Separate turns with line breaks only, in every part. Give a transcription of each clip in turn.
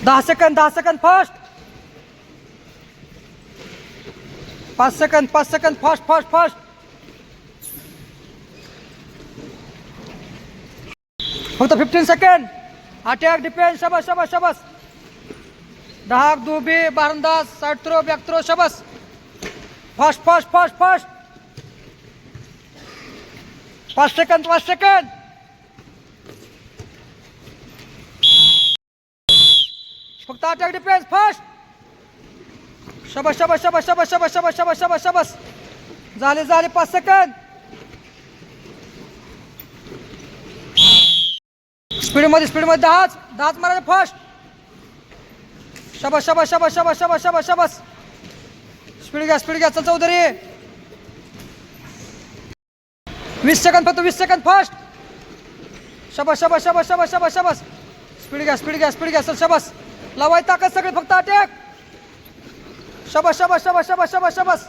दहा सेकंद दहा second fast पाच सेकंद पाच सेकंद फास्ट फास्ट फास्ट फक्त फिफ्टीन सेकंड अटॅक डिफेन्स शबस शबस शबस दहा दुबी बारंदाज साईड थ्रो बॅक थ्रो शबस फास्ट फास्ट फास्ट फास्ट पाच सेकंद पाच सेकंद फक्त अटॅक डिफेन्स फास्ट शबस शबस शबस शबस शबस शबस शबस शबस शबस झाले झाले पाच सेकंद स्पीडमध्ये स्पीडमध्ये दहाच दहाच मारायचे फास्ट शबस शबस शबस शबस शबस शबस शबस स्पीड घ्या स्पीड घ्या चल चौधरी वीस सेकंद फक्त वीस सेकंद फास्ट शबस शबस शबस शबस शबस शबस स्पीड घ्या स्पीड घ्या स्पीड घ्या चल शबस लावाय ताकद सगळे फक्त अटॅक. शबस शबस शबस शबस शबस शबस.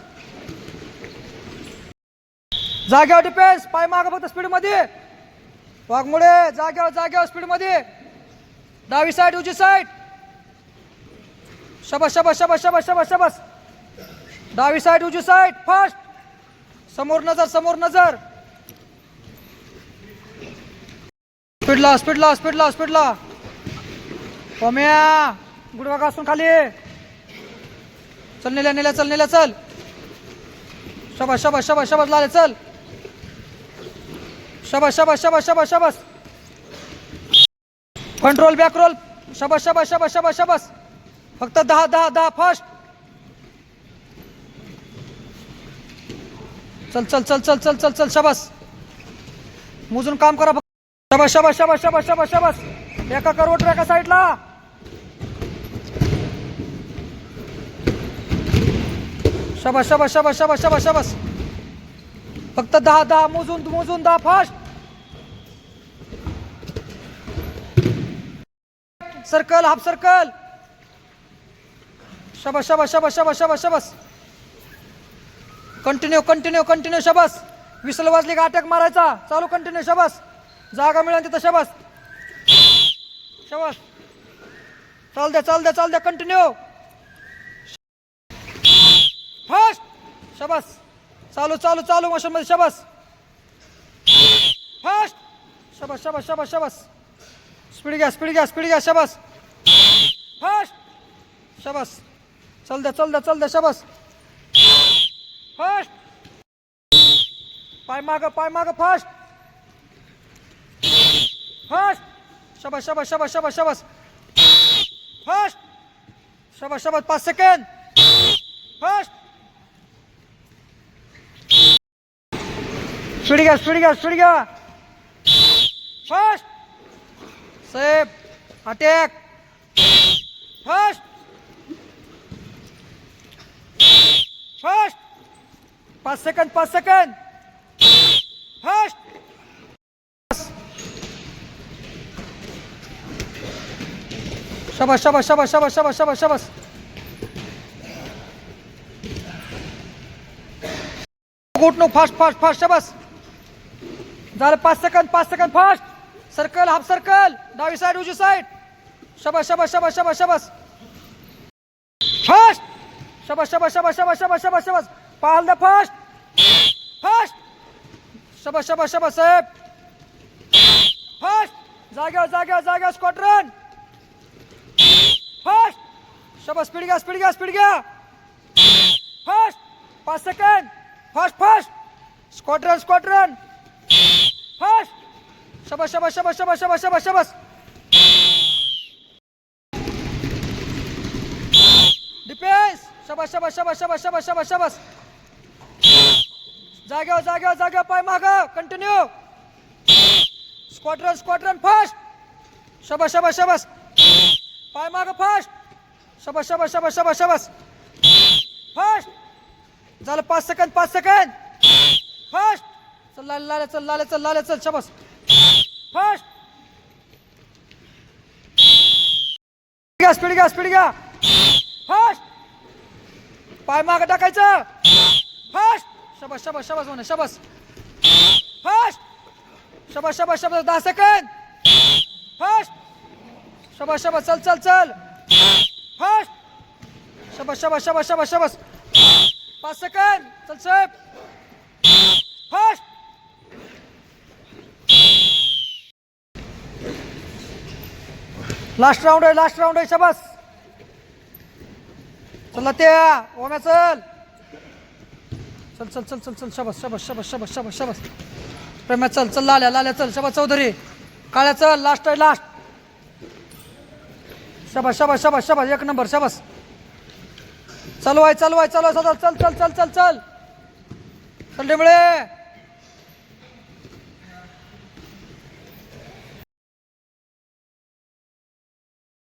जाग्यावर डिफेन्स पाय माग फक्त स्पीडमध्ये. वाघमुळे जाग्यावर जाग्यावर स्पीडमध्ये. डावी साईड उजी साईड शबस शबस शबस शबस शबस शबस. डावी साईड उजी साईड फास्ट समोर नजर समोर नजर. स्पीडला स्पीडला स्पीडला स्पीडला ओम्या गुडवा घासून खाली चल नेल्या नेल्या चल नेल्या चल शबास शबास शबास शबास लाले चल शबास शबास शबास शबास शबास कंट्रोल बॅक रोल शबास शबास शबास शबास शबास फक्त दहा दहा दहा फास्ट चल चल चल चल चल चल चल शबास मोजून काम करा फक्त शबास शबास शबास शबास शबास शबास एका करवट एका साईडला शबास शबास शबास शबास शबास शबास. फक्त दहा दहा मोजून मोजून दहा फास्ट. Circle half circle. शबास शबास शबास शबास शबास शबास. कंटिन्यू कंटिन्यू कंटिन्यू शबास. विसल वाजली का अटॅक मारायचा? चालू कंटिन्यू शबास. जागा मिळेल तिथं शबास. शबास. चाल द्या चाल द्या चाल द्या कंटिन्यू फास्ट शबास. चालू चालू चालू मशीन मध्ये शबास. फास्ट शबास शबास शबास शबास. स्पीड घ्या स्पीड घ्या स्पीड घ्या शबास. फास्ट शबास. चल द्या चल द्या चल द्या शबास. फास्ट पाय माग पाय माग फास्ट फास्ट शबास शबास शबास शबास शबास. फास्ट शबास शबास पाच second fast Suriga, Suriga, Suriga. First. Save. Attack. First. First. Pass second, pass second. First. Şabaş, şabaş, şabaş, şabaş, şabaş, şabaş, şabaş. Good no, fast, fast, fast, şabaş. झालं पाच सेकंद पाच second fast circle half circle डावी side उजी side शबस शबस शबस शबस शबस फास्ट शबस शबस शबस शबस शबस शबस शबस पाहाल द फास्ट फास्ट शबस शबस शबस साहेब फास्ट जाग्या जाग्या जाग्यावर स्क्वॉड्रन फास्ट शबास स्पीड घ्या स्पीड घ्या स्पीड घ्या फास्ट पाच second fast fast squadron squadron fast शबस शबस शबस शबस शबस शबस शबस डिफेन्स शबस शबस शबस शबस शबस शबस शबस जाग्यावर जाग्यावर जाग्यावर पाय माग कंटिन्यू स्क्वॉड्रन स्क्वॉड्रन फास्ट शबस शबस शबस पाय माग फास्ट शबस शबस शबस शबस शबस फास्ट झालं पाच सेकंद पाच सेकंद फास्ट चल लाले लाले चल लाले चल लाले चल शबस. फास्ट घ्या स्पीड घ्या स्पीड घ्या. फास्ट पाय माग टाकायचं. फास्ट शबस शबस शबस म्हणा शबस. फास्ट शबस शबस शबस दहा सेकंद फास्ट शबस शबस चल चल चल. फास्ट शबस शबस शबस शबस शबस. पाच सेकंद चल साहेब फास्ट लास्ट राऊंड आहे लास्ट राऊंड आहे शबास. चला त्या ओम्या चल. चल चल चल चल चल शबास शबास शबास शबास शबास शबास. प्रेम्या चल चल लाल्या लाल्या चल शबास चौधरी. काळ्या चल लास्ट आहे लास्ट. शबास शबास शबास शबास एक नंबर शबास. चालू आहे चालू आहे चालू आहे सदा चल चल चल चल चल. चल डेमळे